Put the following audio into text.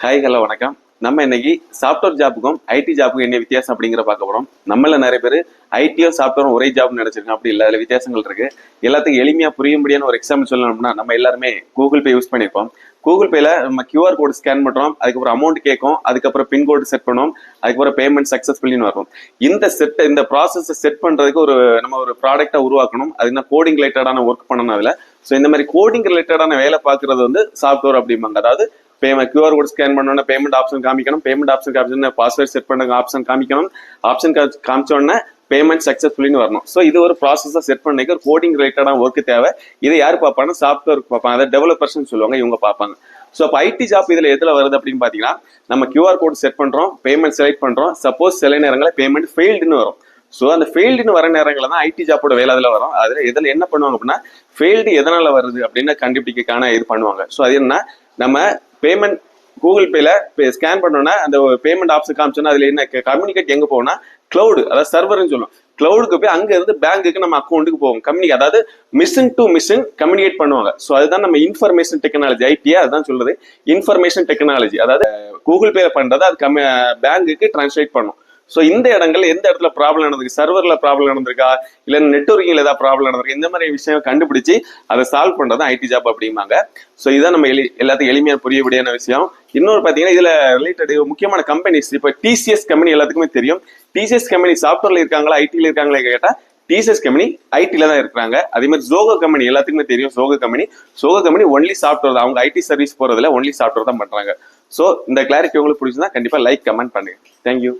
Hi hello வணக்கம். நம்ம இன்னைக்கு சாஃப்ட்வேர் ஜாப்புக்கும் ஐடி ஜாப்புக்கும் என்ன வித்தியாசம் அப்படிங்கிற பார்க்க போறோம். நம்மள நிறைய பேர் ஐடியோ சாஃப்ட்வேரும் ஒரே ஜாப்னு நினைச்சிருக்கோம் அப்படி இல்லை அதில் வித்தியாசங்கள் இருக்கு. எல்லாத்துக்கும் எளிமையா புரியும்படியான ஒரு எக்ஸாம்பிள் சொல்லணும்னா நம்ம எல்லாருமே கூகுள் பே யூஸ் பண்ணியிருப்போம் கூகுள் பேல நம்ம கியூஆர் கோடு ஸ்கேன் பண்றோம். அதுக்கப்புறம் அமௌண்ட் கேட்கும். அதுக்கப்புறம் பின்கோடு செட் பண்ணுவோம் அதுக்கப்புறம் பேமெண்ட் சக்சஸ்ஃபுல்லின்னு வரும். இந்த செட் இந்த ப்ராசஸை செட் பண்றதுக்கு ஒரு நம்ம ஒரு ப்ராடக்ட்டை உருவாக்கணும். அது என்ன கோடிங் ரிலேட்டடான ஒர்க் பண்ணணும் அதில். ஸோ இந்த மாதிரி கோடிங் ரிலேட்டடான வேலை பார்க்கறது வந்து சாஃப்ட்வேர் அப்படிம்பாங்க. அதாவது பேமெண்ட் கியூஆர் கோட் ஸ்கேன் பண்ணோன்னா பேமெண்ட் ஆப்ஷன் காமிக்கணும். பேமெண்ட் ஆப்ஷன் காமிச்சோன்னா பாஸ்வேர்ட் செட் பண்ண ஆப்ஷன் காமிக்கணும். ஆப்ஷன் காமிச்சோடனே பேமெண்ட் சக்ஸஸ்ஃபுல்லின்னு வரணும். ஸோ இது ஒரு ப்ராசஸாக செட் பண்ணிக்க ஒரு கோடிங் ரிலேட்டடான ஒர்க்கு தேவை. இதை யார் பார்ப்பாங்கன்னா சாஃப்ட்வேர் பார்ப்பாங்க. அதை டெவலப்பர்ஸ்னு சொல்லுவாங்க இவங்க பார்ப்பாங்க. ஸோ அப்போ ஐடி ஜாப் இதில் எதில் வருது அப்படின்னு பார்த்தீங்கன்னா நம்ம கியூஆர் கோட் செட் பண்ணுறோம் பேமெண்ட் செலக்ட் பண்ணுறோம் சப்போஸ் சில நேரங்களில் பேமெண்ட் ஃபெயில்டுன்னு வரும். ஸோ அந்த ஃபெயில்டுன்னு வர நேரங்களில் தான் ஐடி ஜாப்போட வேலை அதில் வரும். அதில் இதில் என்ன பண்ணுவாங்க அப்படின்னா ஃபெயில்டு எதனால் வருது அப்படின்னு கண்டுபிடிக்கக்கான இது பண்ணுவாங்க. ஸோ அது என்ன நம்ம பேமெண்ட் கூகுள் பேல ஸ்கேன் பண்ணோன்னா அந்த பேமெண்ட் ஆப்ஷன் காமிச்சோன்னா அதுல என்ன கம்யூனிகேட் எங்க போகணும்னா கிளவுடு அதாவது சர்வர்னு சொல்லுவோம். கிளவுடுக்கு போய் அங்க இருந்து பேங்க்குக்கு நம்ம அக்கௌண்ட்டுக்கு போவோம். கம்யூனிக் அதாவது மிஷின் டு மிஷின் கம்யூனிகேட் பண்ணுவாங்க. ஸோ அதுதான் நம்ம இன்ஃபர்மேஷன் டெக்னாலஜி ஐடியா அதுதான் சொல்றது. இன்ஃபர்மேஷன் டெக்னாலஜி அதாவது கூகுள் பேல பண்றது அது கம்மி பேங்க்குக்கு டிரான்ஸ்லேட் பண்ணும். ஸோ இந்த இடங்கள் எந்த இடத்துல ப்ராப்ளம் நடந்திருக்கு? சர்வரில் ப்ராப்ளம் நடந்திருக்கா? இல்லை நெட்ஒர்க்கிங்கில் ஏதாவது ப்ராப்ளம் நடந்திருக்கு? இந்த மாதிரி விஷயம் கண்டுபிடிச்சு அதை சால்வ் பண்ணுறது ஐடி ஜாப் அப்படிம்பாங்க. ஸோ இதான் நம்ம எளி எல்லாத்துக்கும் எளிமையாக புரியக்கூடியான விஷயம். இன்னொரு பார்த்தீங்கன்னா இதில் ரிலேட்டட் முக்கியமான கம்பெனிஸ் இப்போ டிசிஎஸ் கம்பெனி எல்லாத்துக்குமே தெரியும். டிசிஎஸ் கம்பெனி சாஃப்ட்வேரில் இருக்காங்களா? ஐடியில் இருக்காங்களா கேட்டால் டிசிஎஸ் கம்பெனி ஐடியில் தான் இருக்கிறாங்க. அதே மாதிரி ஜோகோ கம்பெனி எல்லாத்துக்குமே தெரியும். Zoho company Zoho company only software தான். அவங்க ஐடி சர்வீஸ் போகிறதுல ஒன்லி சாஃப்ட்வேர் தான் பண்ணுறாங்க ஸோ இந்த கிளாரிட்டி உங்களுக்கு பிடிச்சிருந்தா கண்டிப்பாக லைக் கமெண்ட் பண்ணுங்க. தேங்க்யூ